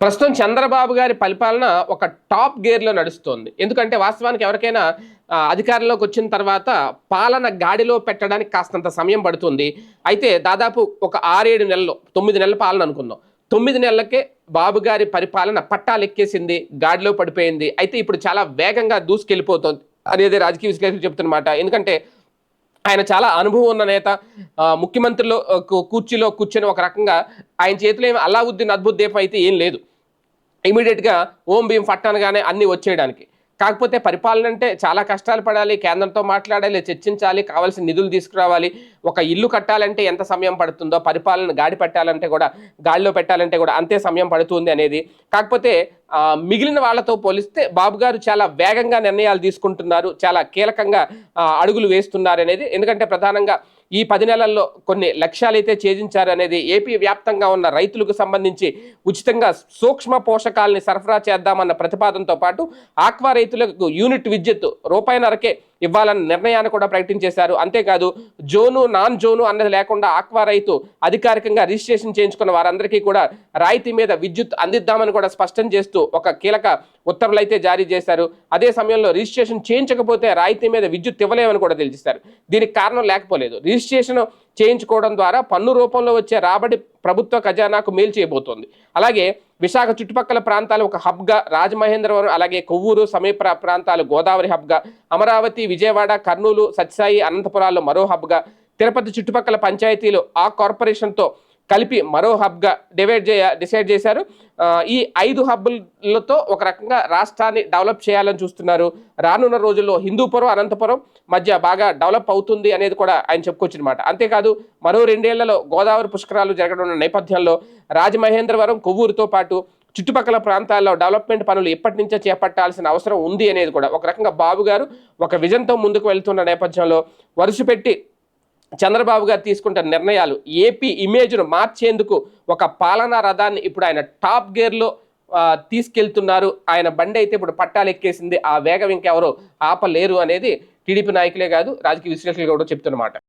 ప్రస్తుతం చంద్రబాబు గారి పరిపాలన ఒక టాప్ గేర్లో నడుస్తోంది. ఎందుకంటే వాస్తవానికి ఎవరికైనా అధికారంలోకి వచ్చిన తర్వాత పాలన గాడిలో పెట్టడానికి కాస్తంత సమయం పడుతుంది. అయితే దాదాపు ఒక ఆరేడు నెలలు తొమ్మిది నెలల పాలన అనుకుందాం. తొమ్మిది నెలలకే బాబు గారి పరిపాలన పట్టాలెక్కేసింది గాడిలో పడిపోయింది. అయితే ఇప్పుడు చాలా వేగంగా దూసుకెళ్ళిపోతుంది అనేది రాజకీయ విశ్లేషకులు చెప్తున్నమాట. ఎందుకంటే ఆయన చాలా అనుభవం ఉన్న నేత ముఖ్యమంత్రిలో కు- కుర్చీలో కూర్చొని ఒక రకంగా ఆయన చేతిలో ఏమి అల్లావుద్దీన్ అద్భుత దీపం అయితే ఏం లేదు. ఇమీడియట్గా ఓం భీం ఫట్ అనగానే అన్నీ వచ్చేయడానికి. కాకపోతే పరిపాలన అంటే చాలా కష్టాలు పడాలి కేంద్రంతో మాట్లాడాలి చర్చించాలి కావాల్సిన నిధులు తీసుకురావాలి. ఒక ఇల్లు కట్టాలంటే ఎంత సమయం పడుతుందో పరిపాలన గాడి పెట్టాలంటే కూడా గాడిలో పెట్టాలంటే కూడా అంతే సమయం పడుతుంది అనేది. కాకపోతే మిగిలిన వాళ్ళతో పోలిస్తే బాబు గారు చాలా వేగంగా నిర్ణయాలు తీసుకుంటున్నారు చాలా కీలకంగా అడుగులు వేస్తున్నారు అనేది. ఎందుకంటే ప్రధానంగా ఈ పది నెలల్లో కొన్ని లక్ష్యాలైతే ఛేదించారు అనేది ఏపీ వ్యాప్తంగా ఉన్న రైతులకు సంబంధించి ఉచితంగా సూక్ష్మ పోషకాలని సరఫరా చేద్దామన్న ప్రతిపాదనతో పాటు ఆక్వా రైతులకు యూనిట్ విద్యుత్ రూపాయిన్నరకే ఇవ్వాలన్న నిర్ణయాన్ని కూడా ప్రకటించేశారు అంతేకాదు జోను నాన్ జోను అన్నది లేకుండా ఆక్వా రైతు అధికారికంగా రిజిస్ట్రేషన్ చేయించుకున్న వారందరికీ కూడా రాయితీ మీద విద్యుత్ అందిద్దామని కూడా స్పష్టం చేస్తూ ఒక కీలక ఉత్తర్వులు అయితే జారీ చేశారు. అదే సమయంలో రిజిస్ట్రేషన్ చేయించకపోతే రాయితీ మీద విద్యుత్ ఇవ్వలేమని కూడా తెలియజేశారు. దీనికి కారణం లేకపోలేదు. రిజిస్ట్రేషన్ చేయించుకోవడం ద్వారా పన్ను రూపంలో వచ్చే రాబడి ప్రభుత్వ ఖజానాకు మేలు చేయబోతోంది. అలాగే విశాఖ చుట్టుపక్కల ప్రాంతాలు ఒక హబ్గా రాజమహేంద్రవరం అలాగే కొవ్వూరు సమీప ప్రాంతాలు గోదావరి హబ్గా అమరావతి విజయవాడ కర్నూలు సత్యసాయి అనంతపురాల్లో మరో హబ్గా తిరుపతి చుట్టుపక్కల పంచాయతీలు ఆ కార్పొరేషన్తో కలిపి మరో హబ్గా డివైడ్ చేయ డిసైడ్ చేశారు. ఈ ఐదు హబ్బులతో ఒక రకంగా రాష్ట్రాన్ని డెవలప్ చేయాలని చూస్తున్నారు. రానున్న రోజుల్లో హిందూపురం అనంతపురం మధ్య బాగా డెవలప్ అవుతుంది అనేది కూడా ఆయన చెప్పుకొచ్చినమాట. అంతేకాదు మరో రెండేళ్ళలో గోదావరి పుష్కరాలు జరగనున్న నేపథ్యంలో రాజమహేంద్రవరం కొవ్వూరుతో పాటు చుట్టుపక్కల ప్రాంతాల్లో డెవలప్మెంట్ పనులు ఎప్పటి నుంచో చేపట్టాల్సిన అవసరం ఉంది అనేది కూడా ఒక రకంగా బాబు గారు ఒక విజన్తో ముందుకు వెళ్తున్న నేపథ్యంలో వరుసపెట్టి చంద్రబాబు గారు తీసుకుంటున్న నిర్ణయాలు ఏపీ ఇమేజ్ను మార్చేందుకు ఒక పాలనా రథాన్ని ఇప్పుడు ఆయన టాప్ గేర్లో తీసుకెళ్తున్నారు. ఆయన బండి అయితే ఇప్పుడు పట్టాలు ఎక్కేసింది ఆ వేగం ఇంకెవరో ఆపలేరు అనేది టీడీపీ నాయకులే కాదు రాజకీయ విశ్లేషకులు కూడా చెప్తున్నమాట